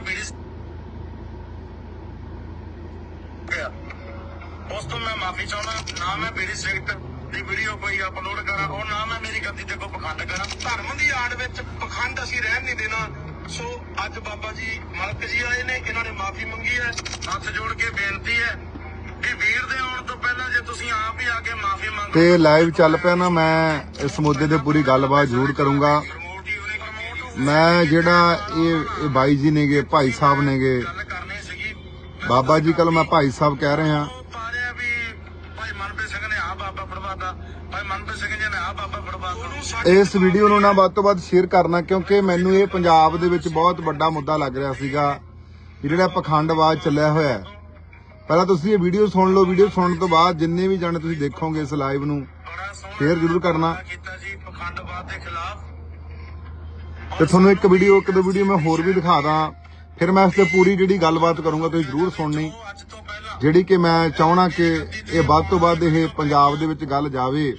ਬੀੜੀ ਗਿਆ। ਉਸ ਤੋਂ ਮੈਂ ਮਾਫੀ ਚਾਹੁੰਦਾ, ਨਾ ਮੈਂ ਬੀੜੀ ਸਿਗਰਟ ਦੀ ਵੀਡੀਓ ਕੋਈ ਅਪਲੋਡ ਕਰਾਂ, ਉਹ ਨਾ ਮੈਂ ਮੇਰੀ ਗੱਦੀ ਤੇ ਕੋਈ ਪਖੰਡ ਕਰਾਂ। ਧਰਮ ਦੀ ਆੜ ਵਿੱਚ ਪਖੰਡ ਅਸੀਂ ਰਹਿਣ ਨਹੀਂ ਦੇਣਾ। ਸੋ ਅੱਜ ਬਾਬਾ ਜੀ, ਮਲਕ ਜੀ ਆਏ ਨੇ, ਇਹਨਾਂ ਨੇ ਮਾਫੀ ਮੰਗੀ ਹੈ। ਹੱਥ ਜੋੜ ਕੇ ਬੇਨਤੀ ਹੈ ਕਿ ਵੀਰ ਦੇ ਆਉਣ ਤੋਂ ਪਹਿਲਾਂ ਜੇ ਤੁਸੀਂ ਆਪ ਹੀ ਆ ਕੇ ਮਾਫੀ ਮੰਗੋ ਤੇ ਲਾਈਵ ਚੱਲ ਪਿਆ ਨਾ, ਮੈਂ ਇਸ ਮੁੱਦੇ ਤੇ ਪੂਰੀ ਗੱਲਬਾਤ ਜ਼ਰੂਰ ਕਰੂੰਗਾ ਪ੍ਰਮੋਟ ਹੀ ਉਹਨੇ ਪ੍ਰਮੋਟ ਮੈਂ ਜਿਹੜਾ ਇਹ ਇਹ ਬਾਈ ਜੀ ਨੇਗੇ, ਭਾਈ ਸਾਹਿਬ ਨੇਗੇ। ਬਾਬਾ ਜੀ ਕੱਲ ਮੈਂ ਭਾਈ ਸਾਹਿਬ ਕਹਿ ਰਿਹਾ। ਇਸ ਵੀਡੀਓ ਨੂੰ ਨਾ ਵੱਧ ਤੋਂ ਵੱਧ ਸ਼ੇਅਰ ਕਰਨਾ, ਕਿਉਂਕਿ ਮੈਨੂੰ ਇਹ ਪੰਜਾਬ ਦੇ ਵਿੱਚ ਬਹੁਤ ਵੱਡਾ ਮੁੱਦਾ ਲੱਗ ਰਿਹਾ ਸੀਗਾ ਜਿਹੜਾ ਪਖੰਡਵਾਦ ਚੱਲਿਆ ਹੋਇਆ ਹੈ। ਪਹਿਲਾਂ ਤੁਸੀਂ ਇਹ ਵੀਡੀਓ ਸੁਣ ਲਓ। ਵੀਡੀਓ ਸੁਣਨ ਤੋਂ ਬਾਅਦ ਜਿੰਨੇ ਵੀ ਜਾਣੇ ਤੁਸੀਂ ਦੇਖੋਗੇ ਇਸ ਲਾਈਵ ਨੂੰ ਸ਼ੇਅਰ ਜ਼ਰੂਰ ਕਰਨਾ। ਕੀਤਾ ਜੀ ਪਖੰਡਵਾਦ ਦੇ ਖਿਲਾਫ। ਤੇ ਤੁਹਾਨੂੰ ਇੱਕ ਵੀਡੀਓ ਇੱਕ ਦੋ ਵੀਡੀਓ ਮੈਂ ਹੋਰ ਵੀ ਦਿਖਾ ਦਾਂ। ਫਿਰ ਮੈਂ ਇਸ ਤੇ ਪੂਰੀ ਜਿਹੜੀ ਗੱਲਬਾਤ ਕਰੂੰਗਾ, ਤੁਸੀਂ ਜ਼ਰੂਰ ਸੁਣਨੀ। ਜਿਹੜੀ ਕਿ ਮੈਂ ਚਾਹਣਾ ਕਿ ਇਹ ਵੱਧ ਤੋਂ ਵੱਧ ਇਹ ਪੰਜਾਬ ਦੇ ਵਿੱਚ ਗੱਲ ਜਾਵੇ।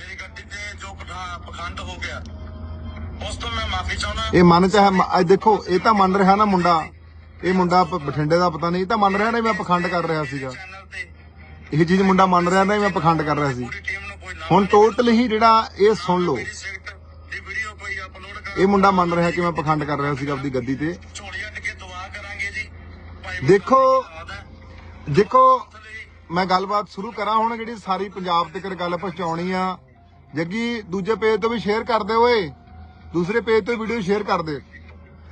ਇਹ ਮਨ ਚ ਹੈ ਦੇਖੋ, ਇਹ ਤਾਂ ਮੰਨ ਰਿਹਾ ਨਾ ਮੁੰਡਾ। ਇਹ ਮੁੰਡਾ ਬਠਿੰਡੇ ਦਾ ਪਤਾ ਨਹੀਂ, ਇਹ ਤਾਂ ਮੰਨ ਰਿਹਾ ਨਾ ਮੈਂ ਪਖੰਡ ਕਰ ਰਿਹਾ ਸੀਗਾ। ਇਹ ਚੀਜ਼ ਮੁੰਡਾ ਮੰਨ ਰਿਹਾ ਨਾ ਮੈਂ ਪਖੰਡ ਕਰ ਰਿਹਾ ਸੀ। ਹੁਣ ਟੋਟਲ ਹੀ ਜਿਹੜਾ ਇਹ ਸੁਣ ਲਓ ਸਿਗਰਟ ਦੀ ਵੀਡੀਓ ਕੋਈ ਅਪਲੋਡ ਕਰ ਇਹ ਮੁੰਡਾ ਮੰਨ ਰਿਹਾ ਕਿ ਮੈਂ ਪਖੰਡ ਕਰ ਰਿਹਾ ਸੀਗਾ ਆਪਦੀ ਗੱਦੀ ਤੇ। ਝੋਲੀ ਅੱਟ ਕੇ ਦੁਆ ਕਰਾਂਗੇ ਜੀ ਭਾਈ ਦੇਖੋ। ਦੇਖੋ ਮੈਂ ਗੱਲਬਾਤ ਸ਼ੁਰੂ ਕਰਾਂ ਹੁਣ ਜਿਹੜੀ ਸਾਰੀ ਪੰਜਾਬ ਤੱਕ ਗੱਲ ਪਹੁੰਚਾਉਣੀ ਆ। ਜੱਗੀ ਦੂਜੇ ਪੇਜ ਤੋਂ ਵੀ ਸ਼ੇਅਰ ਕਰ ਦੇ ਓਏ। ਦੂਸਰੇ ਪੇਜ ਤੋਂ ਵੀਡੀਓ ਸ਼ੇਅਰ ਕਰ ਦੇ।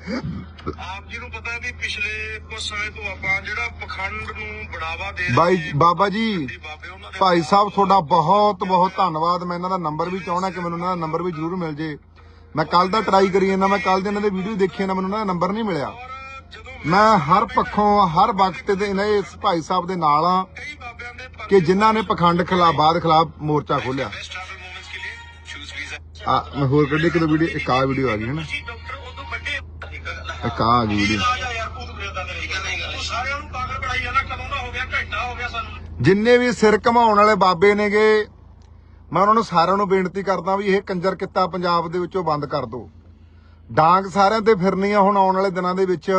ਆਪ ਜੀ ਨੂੰ ਪਤਾ ਵੀ ਪਿਛਲੇ ਕੁਝ ਸਮੇਂ ਤੋਂ ਆਪਾਂ ਜਿਹੜਾ ਪਖੰਡ ਨੂੰ ਬੜਾਵਾ ਦੇ ਬਾਈ। ਬਾਬਾ ਜੀ ਭਾਈ ਸਾਹਿਬ ਤੁਹਾਡਾ ਬਹੁਤ ਬਹੁਤ ਧੰਨਵਾਦ। ਮੈਂ ਇਹਨਾਂ ਦਾ ਨੰਬਰ ਵੀ ਚਾਹਣਾ ਕਿ ਮੈਨੂੰ ਇਹਨਾਂ ਦਾ ਨੰਬਰ ਵੀ ਜ਼ਰੂਰ ਮਿਲ ਜੇ। ਮੈਂ ਕੱਲ ਦਾ ਟਰਾਈ ਕਰੀ ਜਾਂਦਾ, ਮੈਂ ਕੱਲ ਦੇ ਇਹਨਾਂ ਦੇ ਵੀਡੀਓ ਦੇਖੀ ਜਾਂਦਾ ਮੈਨੂੰ ਉਹਨਾਂ ਨੰਬਰ ਨਹੀਂ ਮਿਲਿਆ। ਮੈਂ ਹਰ ਪੱਖੋਂ, ਹਰ ਵਕਤ ਦੇ ਇਹਨਾਂ ਇਸ ਭਾਈ ਸਾਹਿਬ ਦੇ ਨਾਲ ਆ ਕਿ ਜਿਨ੍ਹਾਂ ਨੇ ਪਖੰਡ ਖਿਲਾਫ ਬਾਦ ਖਿਲਾਫ ਮੋਰਚਾ ਖੋਲਿਆ ਆ, ਮੈਂ ਹੋਰ ਕੱਢੀ ਕਿਦੋਂ ਵੀਡੀਓ ਇੱਕ ਆ ਵੀਡੀਓ ਆ ਗਈ, ਹੈ ਨਾ? ਇੱਕ ਆ ਗਈ ਵੀਡੀਓ ਜਿੰਨੇ ਵੀ ਸਿਰ ਘਮਾਉਣ ਵਾਲੇ ਬਾਬੇ ਨੇਗੇ ਮੈਂ ਉਹਨਾਂ ਨੂੰ ਸਾਰਿਆਂ ਨੂੰ ਬੇਨਤੀ ਕਰਦਾ ਵੀ ਇਹ ਕੰਜਰ ਕਿੱਤਾ ਪੰਜਾਬ ਦੇ ਵਿੱਚੋਂ ਬੰਦ ਕਰ ਦਿਓ। ਡਾਂਗ ਸਾਰਿਆਂ ਤੇ ਫਿਰਨੀ ਆ ਹੁਣ ਆਉਣ ਵਾਲੇ ਦਿਨਾਂ ਦੇ ਵਿੱਚ।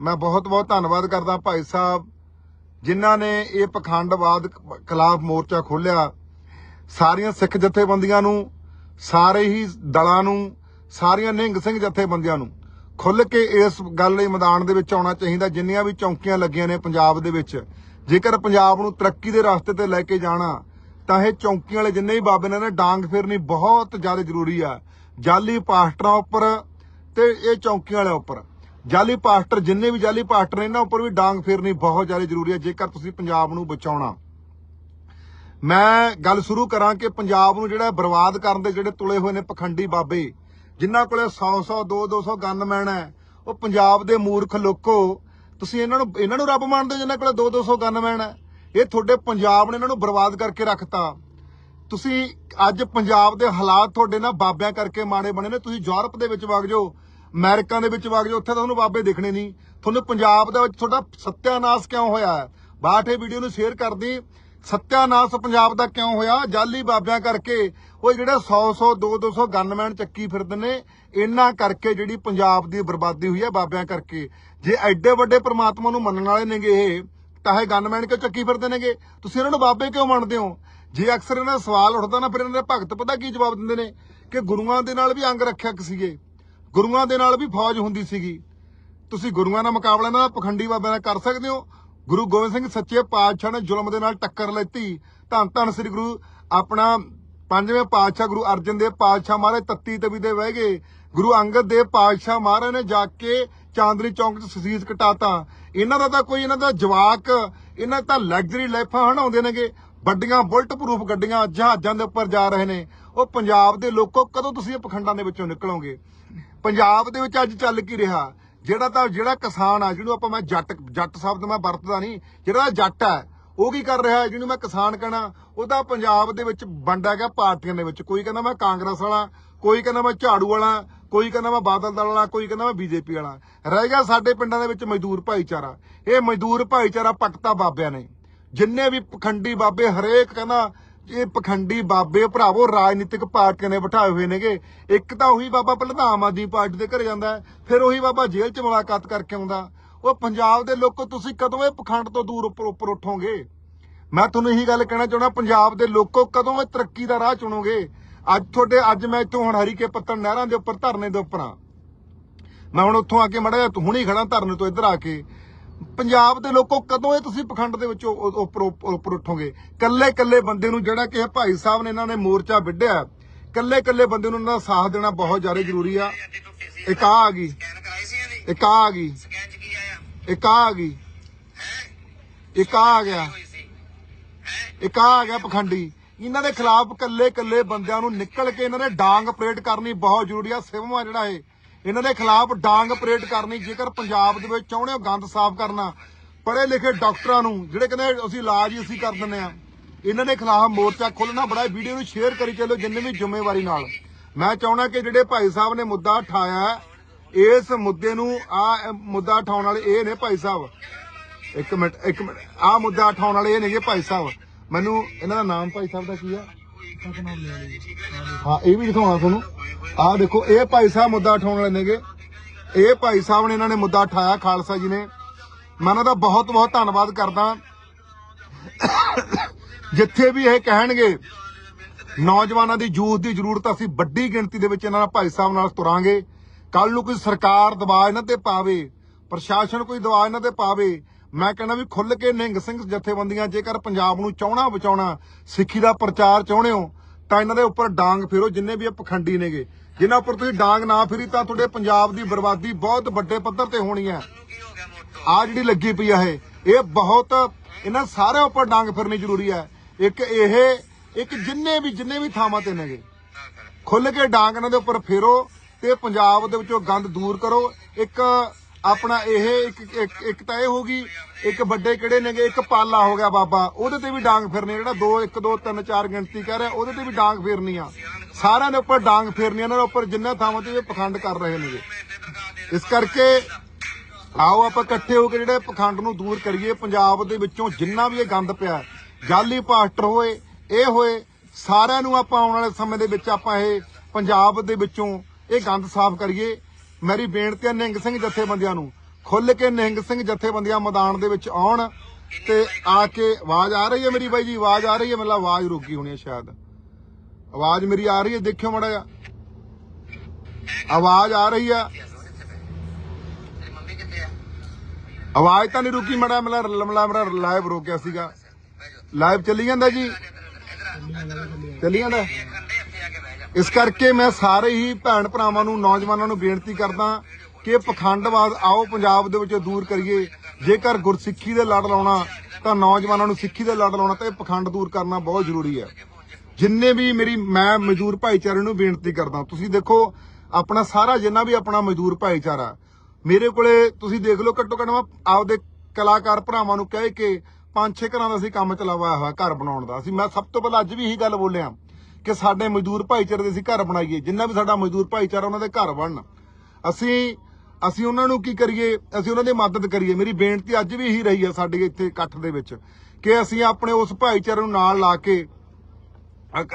ਮੈਂ ਬਹੁਤ ਬਹੁਤ ਧੰਨਵਾਦ ਕਰਦਾ ਭਾਈ ਸਾਹਿਬ, ਜਿਨ੍ਹਾਂ ਨੇ ਇਹ ਪਖੰਡਵਾਦ ਖਿਲਾਫ ਮੋਰਚਾ ਖੋਲ੍ਹਿਆ। ਸਾਰੀਆਂ ਸਿੱਖ ਜਥੇਬੰਦੀਆਂ ਨੂੰ, ਸਾਰੇ ਹੀ ਦਲਾਂ ਨੂੰ, ਸਾਰੀਆਂ ਨਿਹੰਗ ਸਿੰਘ ਜਥੇਬੰਦੀਆਂ ਨੂੰ ਖੁੱਲ ਕੇ ਇਸ ਗੱਲ ਲਈ ਮੈਦਾਨ ਦੇ ਵਿੱਚ ਆਉਣਾ ਚਾਹੀਦਾ, ਜਿੰਨੀਆਂ ਵੀ ਚੌਂਕੀਆਂ ਲੱਗੀਆਂ ਨੇ ਪੰਜਾਬ ਦੇ ਵਿੱਚ। ਜੇਕਰ ਪੰਜਾਬ ਨੂੰ ਤਰੱਕੀ ਦੇ ਰਸਤੇ ਤੇ ਲੈ ਕੇ ਜਾਣਾ ਤਾਂ ਇਹ ਚੌਂਕੀਆਂ ਵਾਲੇ ਜਿੰਨੇ ਵੀ ਬਾਬੇ ਨੇ ਡਾਂਗ ਫੇਰਨੀ ਬਹੁਤ ਜ਼ਿਆਦਾ ਜ਼ਰੂਰੀ ਆ। ਜਾਲੀ ਪਾਸਟਰਾਂ ਉੱਪਰ ਤੇ ਇਹ ਚੌਂਕੀਆਂ ਵਾਲਿਆਂ ਉੱਪਰ। ਜਾਲੀ ਪਾਸਟਰ, ਜਿੰਨੇ ਵੀ ਜਾਲੀ ਪਾਸਟਰ ਨੇ, ਇਹਨਾਂ ਉੱਪਰ ਵੀ ਡਾਂਗ ਫੇਰਨੀ ਬਹੁਤ ਜ਼ਿਆਦਾ ਜ਼ਰੂਰੀ ਹੈ ਜੇਕਰ ਤੁਸੀਂ ਪੰਜਾਬ ਨੂੰ ਬਚਾਉਣਾ। ਮੈਂ ਗੱਲ ਸ਼ੁਰੂ ਕਰਾਂ ਕਿ ਪੰਜਾਬ ਨੂੰ ਜਿਹੜਾ ਬਰਬਾਦ ਕਰਨ ਦੇ ਜਿਹੜੇ ਤੁਲੇ ਹੋਏ ਨੇ ਪਖੰਡੀ ਬਾਬੇ, ਜਿਨ੍ਹਾਂ ਕੋਲੇ 100 100 2 200 ਗਨਮੈਨ ਹੈ, ਉਹ ਪੰਜਾਬ ਦੇ ਮੂਰਖ ਲੋਕੋ, ਤੁਸੀਂ ਇਹਨਾਂ ਨੂੰ ਇਹਨਾਂ ਨੂੰ ਰੱਬ ਮੰਨਦੇ ਹੋ ਜਿਨ੍ਹਾਂ ਕੋਲੇ 2 200 ਗਨਮੈਨ ਹੈ? ਇਹ ਤੁਹਾਡੇ ਪੰਜਾਬ ਨੇ ਇਹਨਾਂ ਨੂੰ ਬਰਬਾਦ ਕਰਕੇ ਰੱਖਤਾ। ਤੁਸੀਂ ਅੱਜ ਪੰਜਾਬ ਦੇ ਹਾਲਾਤ ਤੁਹਾਡੇ ਨਾਲ ਬਾਬਿਆਂ ਕਰਕੇ ਮਾੜੇ ਬਣੇ ਨੇ। ਤੁਸੀਂ ਯੂਰਪ ਦੇ ਵਿੱਚ ਵਗ ਜਾਓ, ਅਮਰੀਕਾ ਦੇ ਵਿੱਚ ਵਗ ਜਾਓ, ਉੱਥੇ ਤੁਹਾਨੂੰ ਬਾਬੇ ਦੇਖਣੇ ਨਹੀਂ। ਤੁਹਾਨੂੰ ਪੰਜਾਬ ਦੇ ਵਿੱਚ ਤੁਹਾਡਾ ਸੱਤਿਆਨਾਸ਼ ਕਿਉਂ ਹੋਇਆ ਹੈ? ਬਾਠ ਇਹ ਵੀਡੀਓ ਨੂੰ ਸ਼ੇਅਰ ਕਰਦੀ, ਸੱਤਿਆਨਾਸ਼ ਪੰਜਾਬ ਦਾ ਕਿਉਂ ਹੋਇਆ? ਜਾਲੀ ਬਾਬਿਆਂ ਕਰਕੇ। ਉਹ ਜਿਹੜੇ 100 100 2 200 ਗਨਮੈਨ ਚੱਕੀ ਫਿਰਦੇ ਨੇ, ਇਹਨਾਂ ਕਰਕੇ ਜਿਹੜੀ ਪੰਜਾਬ ਦੀ ਬਰਬਾਦੀ ਹੋਈ ਹੈ ਬਾਬਿਆਂ ਕਰਕੇ। ਜੇ ਐਡੇ ਵੱਡੇ ਪ੍ਰਮਾਤਮਾ ਨੂੰ ਮੰਨਣ ਵਾਲੇ ਨੇਗੇ ਇਹ ਚਾਹੇ ਗਨਮੈਨ ਕਿਉਂ ਚੱਕੀ ਫਿਰਦੇ ਨੇਗੇ? ਤੁਸੀਂ ਇਹਨਾਂ ਨੂੰ ਬਾਬੇ ਕਿਉਂ ਮੰਨਦੇ ਹੋ? ਜੇ ਅਕਸਰ ਇਹਨਾਂ ਦਾ ਸਵਾਲ ਉੱਠਦਾ ਨਾ, ਫਿਰ ਇਹਨਾਂ ਦੇ ਭਗਤ ਪਤਾ ਕੀ ਜਵਾਬ ਦਿੰਦੇ ਨੇ? ਕਿ ਗੁਰੂਆਂ ਦੇ ਨਾਲ ਵੀ ਅੰਗ ਰੱਖਿਆ ਸੀਗੇ। ਗੁਰੂਆਂ ਦੇ ਨਾਲ ਵੀ ਫੌਜ ਹੁੰਦੀ ਸੀਗੀ। ਤੁਸੀਂ ਗੁਰੂਆਂ ਨਾਲ ਮੁਕਾਬਲਾ ਨਾ ਪਖੰਡੀ ਬਾਬਿਆਂ ਨਾਲ ਕਰ ਸਕਦੇ ਹੋ? ਗੁਰੂ ਗੋਬਿੰਦ ਸਿੰਘ ਸੱਚੇ ਪਾਤਸ਼ਾਹ ਨੇ ਜ਼ੁਲਮ ਦੇ ਨਾਲ ਟੱਕਰ ਲੈਤੀ। ਧੰਨ ਧੰਨ ਸ੍ਰੀ ਗੁਰੂ, ਆਪਣਾ ਪੰਜਵੇਂ ਪਾਤਸ਼ਾਹ ਗੁਰੂ ਅਰਜਨ ਦੇਵ ਪਾਤਸ਼ਾਹ ਮਹਾਰਾਜ ਤੱਤੀ ਤਵੀ ਦੇ ਵਹਿ ਗਏ। ਗੁਰੂ ਅੰਗਦ ਦੇਵ ਪਾਤਸ਼ਾਹ ਮਹਾਰਾਜ ਨੇ ਜਾ ਕੇ ਚਾਂਦਨੀ ਚੌਂਕ 'ਚ ਸੀਸ ਕਟਾਤਾ ਇਹਨਾਂ ਦਾ ਤਾਂ ਕੋਈ, ਇਹਨਾਂ ਦਾ ਜਵਾਕ, ਇਹਨਾਂ ਤਾਂ ਲਗਜ਼ਰੀ ਲਾਈਫਾਂ ਹਣਾਉਂਦੇ ਨੇਗੇ। ਵੱਡੀਆਂ ਬੁਲਟ ਪ੍ਰੂਫ ਗੱਡੀਆਂ ਜਹਾਜ਼ਾਂ ਦੇ ਉੱਪਰ ਜਾ ਰਹੇ ਨੇ। ਉਹ ਪੰਜਾਬ ਦੇ ਲੋਕੋ, ਕਦੋਂ ਤੁਸੀਂ ਇਹ ਪਖੰਡਾਂ ਦੇ ਵਿੱਚੋਂ ਨਿਕਲੋਗੇ? ਪੰਜਾਬ ਦੇ ਵਿੱਚ ਅੱਜ ਚੱਲ ਕੀ ਰਿਹਾ? ਜਿਹੜਾ ਤਾਂ, ਜਿਹੜਾ ਕਿਸਾਨ ਆ, ਜਿਹਨੂੰ ਆਪਾਂ ਮੈਂ ਜੱਟ ਜੱਟ ਸ਼ਬਦ ਮੈਂ ਵਰਤਦਾ ਨਹੀਂ, ਜਿਹੜਾ ਜੱਟ ਹੈ ਉਹ ਕੀ ਕਰ ਰਿਹਾ ਜਿਹਨੂੰ ਮੈਂ ਕਿਸਾਨ ਕਹਣਾ ਉਹਦਾ ਪੰਜਾਬ ਦੇ ਵਿੱਚ ਵੰਡ ਗਿਆ ਪਾਰਟੀਆਂ ਦੇ ਵਿੱਚ। ਕੋਈ ਕਹਿੰਦਾ ਮੈਂ ਕਾਂਗਰਸ ਵਾਲਾ, ਕੋਈ ਕਹਿੰਦਾ ਮੈਂ ਝਾੜੂ ਵਾਲਾ ਕੋਈ ਕਹਿੰਦਾ ਮੈਂ ਬਾਦਲ ਦਲ ਵਾਲਾ, ਕੋਈ ਕਹਿੰਦਾ ਮੈਂ ਬੀਜੇਪੀ ਵਾਲਾ। ਰਹਿ ਗਿਆ ਸਾਡੇ ਪਿੰਡਾਂ ਦੇ ਵਿੱਚ ਮਜ਼ਦੂਰ ਭਾਈਚਾਰਾ। ਇਹ ਮਜ਼ਦੂਰ ਭਾਈਚਾਰਾ ਪਕਤਾ ਬਾਬਿਆਂ ਨੇ। ਜਿੰਨੇ ਵੀ ਪਖੰਡੀ ਬਾਬੇ, ਹਰੇਕ ਕਹਿੰਦਾ ਇਹ ਪਖੰਡੀ ਬਾਬੇ ਭਰਾਵੋ, ਰਾਜਨੀਤਿਕ ਪਾਰਟੀਆਂ ਨੇ ਬਿਠਾਏ ਹੋਏ ਨੇਗੇ। ਇੱਕ ਤਾਂ ਉਹੀ ਬਾਬਾ ਪਹਿਲਾਂ ਤਾਂ ਆਮ ਆਦਮੀ ਪਾਰਟੀ ਦੇ ਘਰੇ ਜਾਂਦਾ, ਫਿਰ ਉਹੀ ਬਾਬਾ ਜੇਲ੍ਹ 'ਚ ਮੁਲਾਕਾਤ ਕਰਕੇ ਆਉਂਦਾ। ਉਹ ਪੰਜਾਬ ਦੇ ਲੋਕੋ, ਤੁਸੀਂ ਕਦੋਂ ਇਹ ਪਖੰਡ ਤੋਂ ਦੂਰ ਉੱਪਰ ਉੱਪਰ ਉੱਠੋਗੇ? ਮੈਂ ਤੁਹਾਨੂੰ ਇਹੀ ਗੱਲ ਕਹਿਣਾ ਚਾਹੁੰਦਾ, ਪੰਜਾਬ ਦੇ ਲੋਕੋ ਕਦੋਂ ਇਹ ਤਰੱਕੀ ਦਾ ਰਾਹ ਚੁਣੋਗੇ? ਅੱਜ ਤੁਹਾਡੇ, ਅੱਜ ਮੈਂ ਇੱਥੋਂ ਹੁਣ ਹਰੀਕੇ ਕੇ ਨਹਿਰਾਂ ਦੇ ਉੱਪਰ, ਧਰਨੇ ਦੇ ਉੱਪਰ ਆ ਮੈਂ ਹੁਣ ਉੱਥੋਂ ਆ ਕੇ ਮੜਾ ਹੁਣੀ ਖੜਾ ਧਰਨੇ ਤੋਂ ਇੱਧਰ ਆ ਕੇ। ਪੰਜਾਬ ਦੇ ਲੋਕੋ, ਕਦੋਂ ਇਹ ਤੁਸੀਂ ਪਖੰਡ ਦੇ ਵਿੱਚੋਂ ਉੱਪਰ ਉੱਪਰ ਉੱਠੋਗੇ? ਕੱਲੇ ਕੱਲੇ ਬੰਦੇ ਨੂੰ ਜਿਹੜਾ ਕਿ ਭਾਈ ਸਾਹਿਬ ਨੇ ਇਹਨਾਂ ਨੇ ਮੋਰਚਾ ਵਿੱਢਿਆ ਕੱਲੇ ਕੱਲੇ ਬੰਦੇ ਨੂੰ ਇਹਨਾਂ ਦਾ ਸਾਥ ਦੇਣਾ ਬਹੁਤ ਜ਼ਿਆਦਾ ਜ਼ਰੂਰੀ ਆ। ਅੱਡੀ ਇੱਕ ਆ ਆ ਗਈ। ਸਕੈਨ ਇੱਕ ਆ ਆ ਗਈ। ਸਕੈਨ ਇੱਕ ਆ ਆ ਗਈ। ਹੈ ਇੱਕ ਆ ਗਿਆ। ਇੱਕ ਆ ਆ ਗਿਆ ਪਖੰਡੀ। ਇਹਨਾਂ ਦੇ ਖਿਲਾਫ ਕੱਲੇ ਕੱਲੇ ਬੰਦਿਆਂ ਨੂੰ ਨਿਕਲ ਕੇ ਇਹਨਾਂ ਨੇ ਡਾਂਗ ਆਪਰੇਟ ਕਰਨੀ ਬਹੁਤ ਜ਼ਰੂਰੀ ਆ ਸਿਵਮਾ ਜਿਹੜਾ ਇਹ। ਇਹਨਾਂ ਦੇ ਖਿਲਾਫ ਡਾਂਗ ਆਪਰੇਟ ਕਰਨੀ, ਜੇਕਰ ਪੰਜਾਬ ਦੇ ਵਿੱਚ ਚਾਹੁੰਦੇ ਹੋ ਗੰਦ ਸਾਫ਼ ਕਰਨਾ, ਪੜ੍ਹੇ ਲਿਖੇ ਡਾਕਟਰਾਂ ਨੂੰ, ਜਿਹੜੇ ਕਹਿੰਦੇ ਅਸੀਂ ਇਲਾਜ ਹੀ ਅਸੀਂ ਕਰ ਦਿੰਦੇ ਆ, ਇਹਨਾਂ ਦੇ ਖਿਲਾਫ ਮੋਰਚਾ ਖੋਲਣਾ ਬੜਾ ਵੀਡੀਓ ਨੂੰ ਸ਼ੇਅਰ ਕਰੀ ਚੱਲੋ ਜਿੰਨੇ ਵੀ ਜ਼ਿੰਮੇਵਾਰੀ ਨਾਲ। ਮੈਂ ਚਾਹਣਾ ਕਿ ਜਿਹੜੇ ਭਾਈ ਸਾਹਿਬ ਨੇ ਮੁੱਦਾ ਉਠਾਇਆ, ਇਸ ਮੁੱਦੇ ਨੂੰ ਆ ਮੁੱਦਾ ਉਠਾਉਣ ਵਾਲੇ ਇਹ ਨੇ ਭਾਈ ਸਾਹਿਬ। ਇੱਕ ਮਿੰਟ ਇੱਕ ਮਿੰਟ, ਆ ਮੁੱਦਾ ਉਠਾਉਣ ਵਾਲੇ ਇਹ ਨੇ ਭਾਈ ਸਾਹਿਬ। ਮੈਨੂੰ ਇਹਨਾਂ ਦਾ ਨਾਮ ਭਾਈ ਸਾਹਿਬ ਦਾ ਕੀ ਆ? ਹਾਂ, ਇਹ ਵੀ ਦਿਖਾਉਣਾ ਤੁਹਾਨੂੰ। ਆਹ ਦੇਖੋ, ਇਹ ਭਾਈ ਸਾਹਿਬ ਮੁੱਦਾ ਉਠਾਉਣ ਵਾਲੇ ਨੇਗੇ। ਇਹ ਭਾਈ ਸਾਹਿਬ ਨੇ ਇਹਨਾਂ ਨੇ ਮੁੱਦਾ ਉਠਾਇਆ, ਖਾਲਸਾ ਜੀ ਨੇ। ਮੈਂ ਉਹਨਾਂ ਦਾ ਬਹੁਤ ਬਹੁਤ ਧੰਨਵਾਦ ਕਰਦਾ। ਜਿੱਥੇ ਵੀ ਇਹ ਕਹਿਣਗੇ, ਨੌਜਵਾਨਾਂ ਦੀ ਯੂਥ ਦੀ ਜ਼ਰੂਰਤ ਅਸੀਂ ਵੱਡੀ ਗਿਣਤੀ ਦੇ ਵਿੱਚ ਇਹਨਾਂ ਨਾਲ ਭਾਈ ਸਾਹਿਬ ਨਾਲ ਤੁਰਾਂਗੇ। ਕੱਲ ਨੂੰ ਕੋਈ ਸਰਕਾਰ ਦਬਾਅ ਇਹਨਾਂ ਤੇ ਪਾਵੇ, ਪ੍ਰਸ਼ਾਸਨ ਕੋਈ ਦਬਾਅ ਇਹਨਾਂ ਤੇ ਪਾਵੇ ਮੈਂ ਕਹਿੰਦਾ ਵੀ ਖੁੱਲ ਕੇ ਨਿਹੰਗ ਸਿੰਘ ਜਥੇਬੰਦੀਆਂ ਜੇਕਰ ਪੰਜਾਬ ਨੂੰ ਚਾਹਣਾ ਬਚਾਉਣਾ ਸਿੱਖੀ ਦਾ ਪ੍ਰਚਾਰ ਚਾਹੁੰਦੇ ਹੋ, ਤਾਂ ਇਹਨਾਂ ਦੇ ਉੱਪਰ ਡਾਂਗ ਫੇਰੋ ਜਿੰਨੇ ਵੀ ਇਹ ਪਖੰਡੀ ਨੇਗੇ। ਜਿਨ੍ਹਾਂ ਉੱਪਰ ਤੁਸੀਂ ਡਾਂਗ ਨਾ ਫੇਰੀ ਤਾਂ ਤੁਹਾਡੇ ਪੰਜਾਬ ਦੀ ਬਰਬਾਦੀ ਬਹੁਤ ਵੱਡੇ ਪੱਧਰ ਤੇ ਹੋਣੀ ਹੈ। ਆ ਜਿਹੜੀ ਲੱਗੀ ਪਈ ਆ ਇਹ ਇਹ ਬਹੁਤ ਇਹਨਾਂ ਸਾਰਿਆਂ ਉੱਪਰ ਡਾਂਗ ਫਿਰਨੀ ਜ਼ਰੂਰੀ ਹੈ। ਇੱਕ ਇਹ, ਇੱਕ ਜਿੰਨੇ ਵੀ ਜਿੰਨੇ ਵੀ ਥਾਵਾਂ ਤੇ ਨੇਗੇ। ਖੁੱਲ ਕੇ ਡਾਂਗ ਇਹਨਾਂ ਦੇ ਉੱਪਰ ਫੇਰੋ ਤੇ ਪੰਜਾਬ ਦੇ ਵਿੱਚੋਂ ਗੰਦ ਦੂਰ ਕਰੋ। ਇੱਕ ਆਪਣਾ ਇਹ ਇੱਕ ਇੱਕ- ਇੱਕ ਤਾਂ ਇਹ ਹੋ ਗਈ ਇੱਕ ਵੱਡੇ ਕਿਹੜੇ ਨੇਗੇ? ਇੱਕ ਪਾਲਾ ਹੋ ਗਿਆ ਬਾਬਾ। ਉਹਦੇ ਤੇ ਵੀ ਡਾਂਗ ਫਿਰਨੀ ਆ, ਜਿਹੜਾ 2 1 2 3 4 ਗਿਣਤੀ ਕਹਿ ਰਿਹਾ ਉਹਦੇ ਤੇ ਵੀ ਡਾਂਗ ਫੇਰਨੀ ਆ। ਸਾਰਿਆਂ ਦੇ ਉੱਪਰ ਡਾਂਗ ਫੇਰਨੀ ਆ, ਇਹਨਾਂ ਦੇ ਉੱਪਰ ਜਿੰਨੇ ਥਾਵਾਂ ਤੇ ਇਹ ਪਖੰਡ ਕਰ ਰਹੇ ਨੇਗੇ। ਇਸ ਕਰਕੇ ਆਓ ਆਪਾਂ ਇਕੱਠੇ ਹੋ ਕੇ ਜਿਹੜੇ ਪਖੰਡ ਨੂੰ ਦੂਰ ਕਰੀਏ। ਪੰਜਾਬ ਦੇ ਵਿੱਚੋਂ ਜਿੰਨਾ ਵੀ ਇਹ ਗੰਦ ਪਿਆ ਜਾਲੀ ਪਾਸਟਰ ਹੋਏ ਇਹ ਹੋਏ ਸਾਰਿਆਂ ਨੂੰ ਆਪਾਂ ਆਉਣ ਵਾਲੇ ਸਮੇਂ ਦੇ ਵਿੱਚ ਆਪਾਂ ਇਹ ਪੰਜਾਬ ਦੇ ਵਿੱਚੋਂ ਇਹ ਗੰਦ ਸਾਫ਼ ਕਰੀਏ। ਮੇਰੀ ਬੇਨਤੀ ਹੈ ਨਿਹੰਗ ਸਿੰਘ ਜਥੇਬੰਦੀਆਂ ਨੂੰ ਖੁੱਲ ਕੇ ਨਿਹੰਗ ਸਿੰਘ ਜਥੇਬੰਦੀਆਂ ਮੈਦਾਨ ਦੇ ਵਿੱਚ ਆਉਣ ਤੇ ਆ ਕੇ ਆਵਾਜ਼ ਆ ਰਹੀ ਹੈ ਮੇਰੀ ਬਾਈ ਜੀ, ਆਵਾਜ਼ ਆ ਰਹੀ ਹੈ, ਮਤਲਬ ਆਵਾਜ਼ ਰੁਕੀ ਹੋਣੀ ਹੈ ਸ਼ਾਇਦ। ਆਵਾਜ਼ ਮੇਰੀ ਆ ਰਹੀ ਹੈ, ਦੇਖਿਓ ਮੜਾ ਜਾ ਆਵਾਜ਼ ਆ ਰਹੀ ਹੈ। ਆਵਾਜ਼ ਤਾਂ ਨਹੀਂ ਰੁਕੀ ਮੜਾ ਮੇਰਾ ਲਮਲਾ ਮੇਰਾ ਲਾਈਵ ਰੋਕਿਆ ਸੀਗਾ। ਲਾਈਵ ਚੱਲੀ ਜਾਂਦਾ ਜੀ? ਚੱਲੀ ਜਾਂਦਾ ਕੰਡੇ ਇੱਥੇ ਆ ਕੇ ਬਹਿ ਜਾ ਇਸ ਕਰਕੇ ਮੈਂ ਸਾਰੇ ਹੀ ਭੈਣ ਭਰਾਵਾਂ ਨੂੰ, ਨੌਜਵਾਨਾਂ ਨੂੰ ਬੇਨਤੀ ਕਰਦਾ ਕਿ ਪਖੰਡਵਾਦ ਆਓ, ਪੰਜਾਬ ਦੇ ਵਿੱਚੋਂ ਦੂਰ ਕਰੀਏ। ਜੇਕਰ ਗੁਰਸਿੱਖੀ ਦੇ ਲੜ ਲਾਉਣਾ, ਤਾਂ ਨੌਜਵਾਨਾਂ ਨੂੰ ਸਿੱਖੀ ਦੇ ਲੜ ਲਾਉਣਾ, ਤਾਂ ਇਹ ਪਖੰਡ ਦੂਰ ਕਰਨਾ ਬਹੁਤ ਜ਼ਰੂਰੀ ਹੈ। ਜਿੰਨੇ ਵੀ ਮੇਰੀ, ਮੈਂ ਮਜ਼ਦੂਰ ਭਾਈਚਾਰੇ ਨੂੰ ਬੇਨਤੀ ਕਰਦਾ, ਤੁਸੀਂ ਦੇਖੋ, ਆਪਣਾ ਸਾਰਾ ਜਿੰਨਾ ਵੀ ਆਪਣਾ ਮਜ਼ਦੂਰ ਭਾਈਚਾਰਾ, ਮੇਰੇ ਕੋਲੇ ਤੁਸੀਂ ਦੇਖ ਲਓ ਘੱਟੋ ਘੱਟ ਮੈਂ ਆਪਦੇ ਕਲਾਕਾਰ ਭਰਾਵਾਂ ਨੂੰ ਕਹਿ ਕੇ ਪੰਜ ਛੇ ਘਰਾਂ ਦਾ ਅਸੀਂ ਕੰਮ ਚਲਾਵਾਇਆ ਹੋਇਆ ਘਰ ਬਣਾਉਣ ਦਾ। ਅਸੀਂ, ਮੈਂ ਸਭ ਤੋਂ ਪਹਿਲਾਂ ਅੱਜ ਵੀ ਇਹੀ ਗੱਲ ਬੋਲਿਆ। ਕਿ ਸਾਡੇ ਮਜ਼ਦੂਰ ਭਾਈਚਾਰੇ ਦੇ ਅਸੀਂ ਘਰ ਬਣਾਈਏ, ਜਿੰਨਾ ਵੀ ਸਾਡਾ ਮਜ਼ਦੂਰ ਭਾਈਚਾਰਾ ਉਹਨਾਂ ਦੇ ਘਰ ਬਣਨ। ਅਸੀਂ ਅਸੀਂ ਉਹਨਾਂ ਨੂੰ ਕੀ ਕਰੀਏ? ਅਸੀਂ ਉਹਨਾਂ ਦੀ ਮਦਦ ਕਰੀਏ। ਮੇਰੀ ਬੇਨਤੀ ਅੱਜ ਵੀ ਇਹੀ ਰਹੀ ਹੈ ਸਾਡੇ ਇੱਥੇ ਇਕੱਠ ਦੇ ਵਿੱਚ ਕਿ ਅਸੀਂ ਆਪਣੇ ਉਸ ਭਾਈਚਾਰੇ ਨੂੰ ਨਾਲ ਲਾ ਕੇ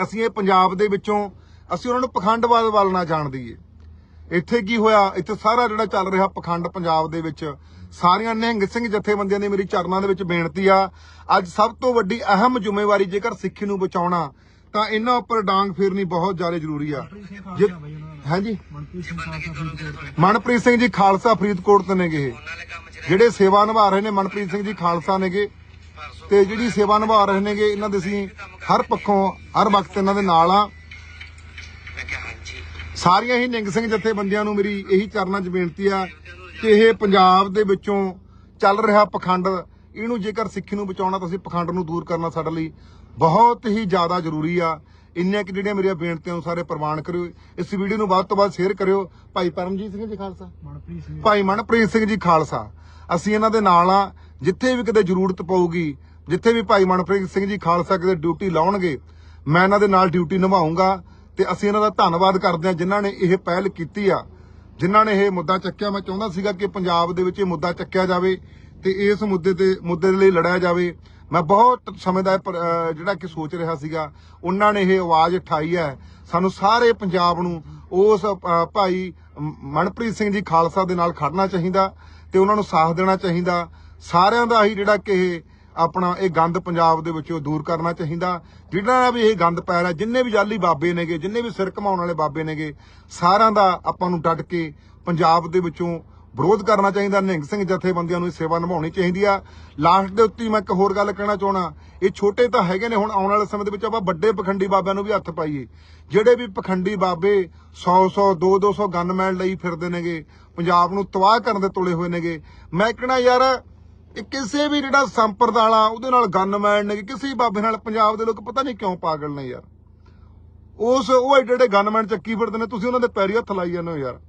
ਅਸੀਂ ਇਹ ਪੰਜਾਬ ਦੇ ਵਿੱਚੋਂ ਅਸੀਂ ਉਹਨਾਂ ਨੂੰ ਪਖੰਡਵਾਦ ਵੱਲ ਨਾ ਜਾਣ ਦਈਏ। ਇੱਥੇ ਕੀ ਹੋਇਆ? ਇੱਥੇ ਸਾਰਾ ਜਿਹੜਾ ਚੱਲ ਰਿਹਾ ਪਖੰਡ ਪੰਜਾਬ ਦੇ ਵਿੱਚ, ਸਾਰੀਆਂ ਨਿਹੰਗ ਸਿੰਘ ਜਥੇਬੰਦੀਆਂ ਦੀ ਮੇਰੀ ਚਰਨਾਂ ਦੇ ਵਿੱਚ ਬੇਨਤੀ ਆ, ਅੱਜ ਸਭ ਤੋਂ ਵੱਡੀ ਅਹਿਮ ਜ਼ਿੰਮੇਵਾਰੀ ਜੇਕਰ ਸਿੱਖੀ ਨੂੰ ਬਚਾਉਣਾ ਤਾਂ ਇਹਨਾਂ ਉੱਪਰ ਡਾਂਗ ਫੇਰਨੀ ਬਹੁਤ ਜ਼ਿਆਦਾ ਜ਼ਰੂਰੀ ਆ। ਜੇ- ਹਾਂਜੀ? ਮਨਪ੍ਰੀਤ ਸਿੰਘ ਜੀ ਖਾਲਸਾ ਫਰੀਦਕੋਟ ਤੋਂ ਨੇਗੇ ਇਹ। ਜਿਹੜੇ ਸੇਵਾ ਨਿਭਾ ਰਹੇ ਨੇ ਮਨਪ੍ਰੀਤ ਸਿੰਘ ਜੀ ਖਾਲਸਾ ਨੇਗੇ। ਤੇ ਜਿਹੜੀ ਸੇਵਾ ਨਿਭਾ ਰਹੇ ਨੇਗੇ ਇਹਨਾਂ ਦੇ ਅਸੀਂ ਹਰ ਪੱਖੋਂ ਹਰ ਵਕਤ ਇਹਨਾਂ ਦੇ ਨਾਲ ਆ। ਸਾਰੀਆਂ ਹੀ ਨਿੰਗ ਸਿੰਘ ਜਥੇਬੰਦੀਆਂ ਨੂੰ ਮੇਰੀ ਇਹੀ ਚਰਨਾਂ 'ਚ ਬੇਨਤੀ ਆ ਕਿ ਇਹ ਪੰਜਾਬ ਦੇ ਵਿੱਚੋਂ ਚੱਲ ਰਿਹਾ ਪਖੰਡ ਇਹਨੂੰ ਜੇਕਰ ਸਿੱਖੀ ਨੂੰ ਬਚਾਉਣਾ ਤਾਂ ਅਸੀਂ ਪਖੰਡ ਨੂੰ ਦੂਰ ਕਰਨਾ ਸਾਡੇ ਲਈ। ਬਹੁਤ ਹੀ ਜ਼ਿਆਦਾ ਜ਼ਰੂਰੀ ਆ। ਇੰਨੀਆਂ ਕਿ ਜਿਹੜੀਆਂ ਮੇਰੀਆਂ ਬੇਨਤੀਆਂ ਨੂੰ ਸਾਰੇ ਪ੍ਰਵਾਨ ਕਰਿਓ। ਇਸ ਵੀਡੀਓ ਨੂੰ ਵੱਧ ਤੋਂ ਵੱਧ ਸ਼ੇਅਰ ਕਰਿਓ। ਭਾਈ ਪਰਮਜੀਤ ਸਿੰਘ ਜੀ ਖਾਲਸਾ। ਮਨਪ੍ਰੀਤ ਸਿੰਘ ਭਾਈ ਮਨਪ੍ਰੀਤ ਸਿੰਘ ਜੀ ਖਾਲਸਾ। ਅਸੀਂ ਇਹਨਾਂ ਦੇ ਨਾਲ ਆ। ਜਿੱਥੇ ਵੀ ਕਿਤੇ ਜ਼ਰੂਰਤ ਪਊਗੀ ਜਿੱਥੇ ਵੀ ਭਾਈ ਮਨਪ੍ਰੀਤ ਸਿੰਘ ਜੀ ਖਾਲਸਾ ਕਿਤੇ ਡਿਊਟੀ ਲਾਉਣਗੇ ਮੈਂ ਇਹਨਾਂ ਦੇ ਨਾਲ ਡਿਊਟੀ ਨਿਭਾਉਂਗਾ ਤੇ ਅਸੀਂ ਇਹਨਾਂ ਦਾ ਧੰਨਵਾਦ ਕਰਦੇ ਹਾਂ ਜਿਨ੍ਹਾਂ ਨੇ ਇਹ ਪਹਿਲ ਕੀਤੀ ਆ। ਜਿਨ੍ਹਾਂ ਨੇ ਇਹ ਮੁੱਦਾ ਚੱਕਿਆ। ਮੈਂ ਚਾਹੁੰਦਾ ਸੀਗਾ ਕਿ ਪੰਜਾਬ ਦੇ ਵਿੱਚ ਇਹ ਮੁੱਦਾ ਚੱਕਿਆ ਜਾਵੇ ਤੇ ਇਸ ਮੁੱਦੇ ਤੇ ਮੁੱਦੇ ਦੇ ਲਈ ਲੜਿਆ ਜਾਵੇ। ਮੈਂ ਬਹੁਤ ਸਮੇਂ ਦਾ ਪਰ- ਜਿਹੜਾ ਕਿ ਸੋਚ ਰਿਹਾ ਸੀਗਾ, ਉਹਨਾਂ ਨੇ ਇਹ ਆਵਾਜ਼ ਉਠਾਈ ਹੈ। ਸਾਨੂੰ ਸਾਰੇ ਪੰਜਾਬ ਨੂੰ ਉਸ ਭਾਈ ਮਨਪ੍ਰੀਤ ਸਿੰਘ ਜੀ ਖਾਲਸਾ ਦੇ ਨਾਲ ਖੜਨਾ ਚਾਹੀਦਾ ਤੇ ਉਹਨਾਂ ਨੂੰ ਸਾਥ ਦੇਣਾ ਚਾਹੀਦਾ। ਸਾਰਿਆਂ ਦਾ ਹੀ ਜਿਹੜਾ ਕਿ ਇਹ ਆਪਣਾ, ਇਹ ਗੰਦ ਪੰਜਾਬ ਦੇ ਵਿੱਚੋਂ ਦੂਰ ਕਰਨਾ ਚਾਹੀਦਾ। ਜਿਹੜਾ ਵੀ ਇਹ ਗੰਦ ਪੈ ਰਿਹਾ, ਜਿੰਨੇ ਵੀ ਜਾਲੀ ਬਾਬੇ ਨੇਗੇ, ਜਿੰਨੇ ਵੀ ਸਿਰ ਘਮਾਉਣ ਵਾਲੇ ਬਾਬੇ ਨੇਗੇ, ਸਾਰਿਆਂ ਦਾ ਆਪਾਂ ਨੂੰ ਡਟ ਕੇ ਪੰਜਾਬ ਦੇ ਵਿੱਚੋਂ ਵਿਰੋਧ ਕਰਨਾ ਚਾਹੀਦਾ। ਨਿਹੰਗ ਸਿੰਘ ਜਥੇਬੰਦੀਆਂ ਨੂੰ ਸੇਵਾ ਨਿਭਾਉਣੀ ਚਾਹੀਦੀ ਆ। ਲਾਸਟ ਦੇ ਉੱਤੇ ਮੈਂ ਇੱਕ ਹੋਰ ਗੱਲ ਕਹਿਣਾ ਚਾਹਣਾ ਇਹ ਛੋਟੇ ਤਾਂ ਹੈਗੇ ਨੇ, ਹੁਣ ਆਉਣ ਵਾਲੇ ਸਮੇਂ ਦੇ ਵਿੱਚ ਆਪਾਂ ਵੱਡੇ ਪਖੰਡੀ ਬਾਬਿਆਂ ਨੂੰ ਵੀ ਹੱਥ ਪਾਈਏ। ਜਿਹੜੇ ਵੀ ਪਖੰਡੀ ਬਾਬੇ 100 100 2 200 ਗਨਮੈਨ ਲਈ ਫਿਰਦੇ ਨੇਗੇ, ਪੰਜਾਬ ਨੂੰ ਤਬਾਹ ਕਰਨ ਦੇ ਤੁਲੇ ਹੋਏ ਨੇਗੇ। ਮੈਂ ਕਹਿਣਾ ਯਾਰ, ਇਹ ਕਿਸੇ ਵੀ ਜਿਹੜਾ ਸੰਪਰਦਾ ਵਾਲਾ, ਉਹਦੇ ਨਾਲ ਗਨਮੈਨ ਨੇ ਕਿਸੇ ਬਾਬੇ ਨਾਲ, ਪੰਜਾਬ ਦੇ ਲੋਕ ਪਤਾ ਨਹੀਂ ਕਿਉਂ ਪਾਗਲ ਨੇ ਯਾਰ। ਉਸ, ਉਹ ਏਡੇ ਐਡੇ ਗਨਮੈਨ ਚੱਕੀ ਫਿਰਦੇ ਨੇ, ਤੁਸੀਂ ਉਹਨਾਂ ਦੇ ਪੈਰੀ ਹੱਥ ਲਾਈ ਜਾਂਦੇ ਹੋ ਯਾਰ।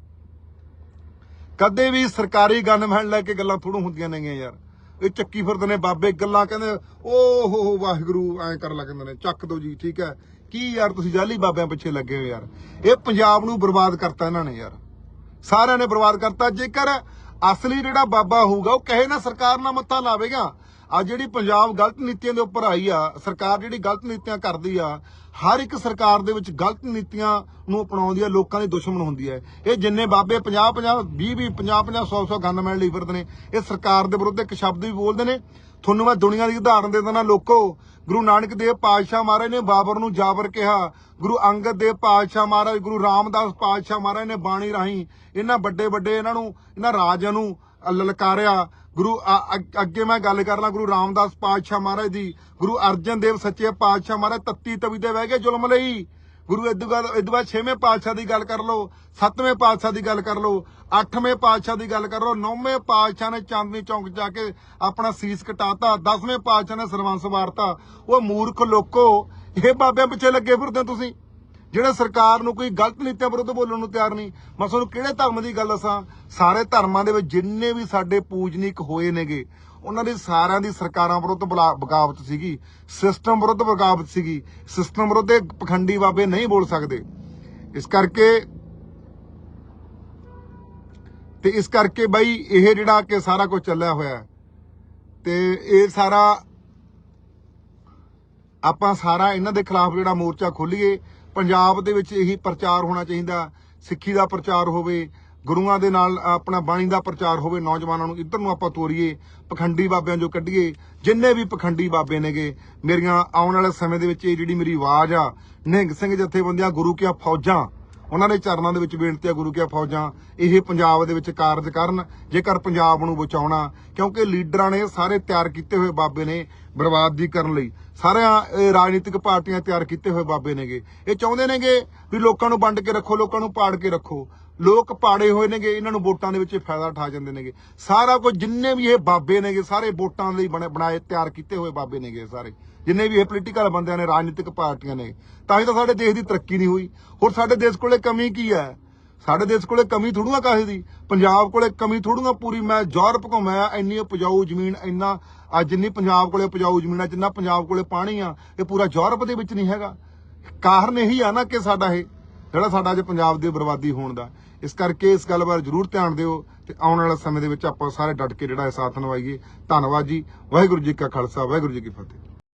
ਕਦੇ ਵੀ ਸਰਕਾਰੀ ਗਨਮੈਨ ਲੈ ਕੇ ਗੱਲਾਂ ਥੋੜੂ ਹੁੰਦੀਆਂ ਨੇਗੀਆਂ ਯਾਰ। ਇਹ ਚੱਕੀ ਫਿਰਦੇ ਨੇ ਬਾਬੇ, ਗੱਲਾਂ ਕਹਿੰਦੇ ਓ ਹੋ ਹੋ, ਵਾਹਿਗੁਰੂ, ਐਂ ਕਰ ਲੱਗਦੇ ਨੇ। ਚੱਕ ਦੋ ਜੀ, ਠੀਕ ਹੈ। ਕੀ ਯਾਰ ਤੁਸੀਂ ਜਾਲੀ ਬਾਬਿਆਂ ਪਿੱਛੇ ਲੱਗੇ ਹੋ ਯਾਰ। ਇਹ ਪੰਜਾਬ ਨੂੰ ਬਰਬਾਦ ਕਰਤਾ ਇਹਨਾਂ ਨੇ ਯਾਰ। ਸਾਰਿਆਂ ਨੇ ਬਰਬਾਦ ਕਰਤਾ। ਜੇਕਰ ਅਸਲੀ ਜਿਹੜਾ ਬਾਬਾ ਹੋਊਗਾ, ਉਹ ਕਹੇ ਨਾ ਸਰਕਾਰ ਨਾਲ ਮੱਥਾ ਲਾਵੇਗਾ। ਆ ਜਿਹੜੀ ਪੰਜਾਬ ਗਲਤ ਨੀਤੀਆਂ ਦੇ ਉੱਪਰ ਆਈ ਆ, ਸਰਕਾਰ ਜਿਹੜੀ ਗਲਤ ਨੀਤੀਆਂ ਕਰਦੀ ਆ, ਹਰ ਇੱਕ ਸਰਕਾਰ ਦੇ ਵਿੱਚ ਗਲਤ ਨੀਤੀਆਂ ਨੂੰ ਅਪਣਾਉਂਦੀ ਆ, ਲੋਕਾਂ ਦੀ ਦੁਸ਼ਮਣ ਹੁੰਦੀ ਹੈ ਇਹ ਜਿੰਨੇ ਬਾਬੇ 50 50 20 20 50 50 100 100 ਗਨਮੈਨ ਲਈ ਫਿਰਦੇ ਨੇ, ਇਹ ਸਰਕਾਰ ਦੇ ਵਿਰੁੱਧ ਇੱਕ ਸ਼ਬਦ ਵੀ ਬੋਲਦੇ ਨੇ। ਤੁਹਾਨੂੰ ਮੈਂ ਦੁਨੀਆ ਦੀ ਉਦਾਹਰਨ ਦੇ ਦਿੰਦਾ, ਲੋਕੋ, ਗੁਰੂ ਨਾਨਕ ਦੇਵ ਪਾਤਸ਼ਾਹ ਮਹਾਰਾਜ ਨੇ ਬਾਬਰ ਨੂੰ ਜਾਬਰ ਕਿਹਾ। ਗੁਰੂ ਅੰਗਦ ਦੇਵ ਪਾਤਸ਼ਾਹ ਮਹਾਰਾਜ, ਗੁਰੂ ਰਾਮਦਾਸ ਪਾਤਸ਼ਾਹ ਮਹਾਰਾਜ ਨੇ ਬਾਣੀ ਰਾਹੀਂ ਇਹਨਾਂ ਵੱਡੇ ਵੱਡੇ ਇਹਨਾਂ ਨੂੰ, ਇਹਨਾਂ ਰਾਜਿਆਂ ਨੂੰ ਲਲਕਾਰਿਆ। ਗੁਰੂ, ਅ- ਅੱਗੇ ਮੈਂ ਗੱਲ ਕਰ ਲਾਂ, ਗੁਰੂ ਰਾਮਦਾਸ ਪਾਤਸ਼ਾਹ ਮਹਾਰਾਜ ਦੀ। ਗੁਰੂ ਅਰਜਨ ਦੇਵ ਸੱਚੇ ਪਾਤਸ਼ਾਹ ਮਹਾਰਾਜ ਤੱਤੀ ਤਵੀ ਤੇ ਬਹਿ ਗਏ ਜ਼ੁਲਮ ਲਈ। ਗੁਰੂ ਇਦੋਂ ਬਾਅਦ ਇਦੋਂ ਬਾਅਦ ਛੇਵੇਂ ਪਾਤਸ਼ਾਹ ਦੀ ਗੱਲ ਕਰ ਲਓ, ਸੱਤਵੇਂ ਪਾਤਸ਼ਾਹ ਦੀ ਗੱਲ ਕਰ ਲਓ, ਅੱਠਵੇਂ ਪਾਤਸ਼ਾਹ ਦੀ ਗੱਲ ਕਰ ਲਓ, ਨੌਵੇਂ ਪਾਤਸ਼ਾਹ ਨੇ ਚਾਂਦਨੀ ਚੌਂਕ ਜਾ ਕੇ ਆਪਣਾ ਸੀਸ ਕਟਾਤਾ, ਦਸਵੇਂ ਪਾਤਸ਼ਾਹ ਨੇ ਸਰਵੰਸ ਵਾਰਤਾ। ਉਹ ਮੂਰਖ ਲੋਕੋ, ਇਹ ਬਾਬਿਆਂ ਪਿੱਛੇ ਲੱਗੇ ਫਿਰਦੇ ਤੁਸੀਂ? ਜਿਹੜੇ ਸਰਕਾਰ ਨੂੰ ਕੋਈ ਗਲਤ ਨੀਤੀਆਂ ਵਿਰੁੱਧ ਬੋਲਣ ਨੂੰ ਤਿਆਰ ਨਹੀਂ। ਮੈਂ ਤੁਹਾਨੂੰ ਕਿਹੜੇ ਧਰਮ ਦੀ ਗੱਲ ਦੱਸਾਂ? ਸਾਰੇ ਧਰਮਾਂ ਦੇ ਵਿੱਚ ਜਿੰਨੇ ਵੀ ਸਾਡੇ ਪੂਜਨੀਕ ਹੋਏ ਨੇਗੇ ਉਹਨਾਂ ਦੀ ਸਾਰਿਆਂ ਦੀ ਸਰਕਾਰਾਂ ਵਿਰੁੱਧ ਬਲਾ- ਬਗਾਵਤ ਸੀਗੀ ਸਿਸਟਮ ਵਿਰੁੱਧ ਬਗਾਵਤ ਸੀਗੀ ਸਿਸਟਮ ਵਿਰੁੱਧ ਇਹ ਪਖੰਡੀ ਬਾਬੇ ਨਹੀਂ ਬੋਲ ਸਕਦੇ। ਇਸ ਕਰਕੇ ਤੇ ਇਸ ਕਰਕੇ ਬਾਈ ਇਹ ਜਿਹੜਾ ਕਿ ਸਾਰਾ ਕੁਝ ਚੱਲਿਆ ਹੋਇਆ ਤੇ ਇਹ ਸਾਰਾ ਆਪਾਂ ਸਾਰਾ ਇਹਨਾਂ ਦੇ ਖਿਲਾਫ ਜਿਹੜਾ ਮੋਰਚਾ ਖੋਲੀਏ, ਪੰਜਾਬ ਦੇ ਵਿੱਚ ਇਹੀ ਪ੍ਰਚਾਰ ਹੋਣਾ ਚਾਹੀਦਾ, ਸਿੱਖੀ ਦਾ ਪ੍ਰਚਾਰ ਹੋਵੇ ਗੁਰੂਆਂ ਦੇ ਨਾਲ ਆਪਣਾ ਬਾਣੀ ਦਾ ਪ੍ਰਚਾਰ ਹੋਵੇ, ਨੌਜਵਾਨਾਂ ਨੂੰ ਇੱਧਰ ਨੂੰ ਆਪਾਂ ਤੋਰੀਏ, ਪਖੰਡੀ ਬਾਬਿਆਂ ਜੋ ਕੱਢੀਏ, ਜਿੰਨੇ ਵੀ ਪਖੰਡੀ ਬਾਬੇ ਨੇਗੇ, ਮੇਰੀਆਂ ਆਉਣ ਵਾਲੇ ਸਮੇਂ ਦੇ ਵਿੱਚ ਇਹ ਜਿਹੜੀ ਮੇਰੀ ਆਵਾਜ਼ ਆ, ਨਿਹੰਗ ਸਿੰਘ ਜਥੇਬੰਦੀਆਂ, ਗੁਰੂ ਕੀਆਂ ਫੌਜਾਂ, ਉਹਨਾਂ ਦੇ ਚਰਨਾਂ ਦੇ ਵਿੱਚ ਬੇਨਤੀ ਹੈ ਗੁਰੂ ਕੀਆਂ ਫੌਜਾਂ, ਇਹ ਪੰਜਾਬ ਦੇ ਵਿੱਚ ਕਾਰਜ ਕਰਨ, ਜੇਕਰ ਪੰਜਾਬ ਨੂੰ ਬਚਾਉਣਾ, ਕਿਉਂਕਿ ਲੀਡਰਾਂ ਨੇ ਸਾਰੇ ਤਿਆਰ ਕੀਤੇ ਹੋਏ ਬਾਬੇ ਨੇ ਬਰਬਾਦੀ ਕਰਨ ਲਈ। ਸਾਰਿਆਂ ਰਾਜਨੀਤਿਕ ਪਾਰਟੀਆਂ ਤਿਆਰ ਕੀਤੇ ਹੋਏ ਬਾਬੇ ਨੇਗੇ। ਇਹ ਚਾਹੁੰਦੇ ਨੇਗੇ ਵੀ ਲੋਕਾਂ ਨੂੰ ਵੰਡ ਕੇ ਰੱਖੋ, ਲੋਕਾਂ ਨੂੰ ਪਾੜ ਕੇ ਰੱਖੋ। ਲੋਕ ਪਾੜੇ ਹੋਏ ਨੇਗੇ, ਇਹਨਾਂ ਨੂੰ ਵੋਟਾਂ ਦੇ ਵਿੱਚ ਫਾਇਦਾ ਉਠਾ ਜਾਂਦੇ ਨੇਗੇ। ਸਾਰਾ ਕੁਝ ਜਿੰਨੇ ਵੀ ਇਹ ਬਾਬੇ ਨੇਗੇ, ਸਾਰੇ ਵੋਟਾਂ ਲਈ ਬਣੇ ਬਣਾਏ, ਤਿਆਰ ਕੀਤੇ ਹੋਏ ਬਾਬੇ ਨੇਗੇ ਸਾਰੇ। ਜਿੰਨੇ ਵੀ ਇਹ ਪੋਲੀਟੀਕਲ ਬੰਦਿਆਂ ਨੇ, ਰਾਜਨੀਤਿਕ ਪਾਰਟੀਆਂ ਨੇ। ਤਾਂ ਹੀ ਤਾਂ ਸਾਡੇ ਦੇਸ਼ ਦੀ ਤਰੱਕੀ ਨਹੀਂ ਹੋਈ। ਹੋਰ ਸਾਡੇ ਦੇਸ਼ ਕੋਲੇ ਕਮੀ ਕੀ ਹੈ? ਸਾਡੇ ਦੇਸ਼ ਕੋਲੇ ਕਮੀ ਥੋੜੂਗਾ ਕਾਹੇ ਦੀ? ਪੰਜਾਬ ਕੋਲੇ ਕਮੀ ਥੋੜੂਗਾ ਪੂਰੀ। ਮੈਂ ਯੂਰਪ ਘੁੰਮਿਆ ਇੰਨੀ ਉਪਜਾਊ ਜ਼ਮੀਨ, ਇੰਨਾ ਆ ਜਿੰਨੀ ਪੰਜਾਬ ਕੋਲੇ ਉਪਜਾਊ ਜ਼ਮੀਨ ਆ, ਜਿੰਨਾ ਪੰਜਾਬ ਕੋਲੇ ਪਾਣੀ ਆ, ਇਹ ਪੂਰਾ ਯੂਰਪ ਦੇ ਵਿੱਚ ਨਹੀਂ ਹੈਗਾ। ਕਾਰਨ ਇਹੀ ਆ ਨਾ ਕਿ ਸਾਡਾ ਇਹ ਜਿਹੜਾ ਸਾਡਾ ਅੱਜ ਪੰਜਾਬ ਦੀ ਬਰਬਾਦੀ ਹੋਣ ਦਾ, ਇਸ ਕਰਕੇ ਇਸ ਗੱਲ ਬਾਰੇ ਜ਼ਰੂਰ ਧਿਆਨ ਦਿਓ ਤੇ ਆਉਣ ਵਾਲੇ ਸਮੇਂ ਦੇ ਵਿੱਚ ਆਪਾਂ ਸਾਰੇ ਡਟ ਕੇ ਜਿਹੜਾ ਇਹ ਸਾਥ ਨਿਭਾਈਏ। ਧੰਨਵਾਦ ਜੀ। ਵਾਹਿਗੁਰੂ ਜੀ ਕਾ ਖਾਲਸਾ, ਵਾਹਿਗੁਰੂ ਜੀ ਕੀ ਫਤਿਹ।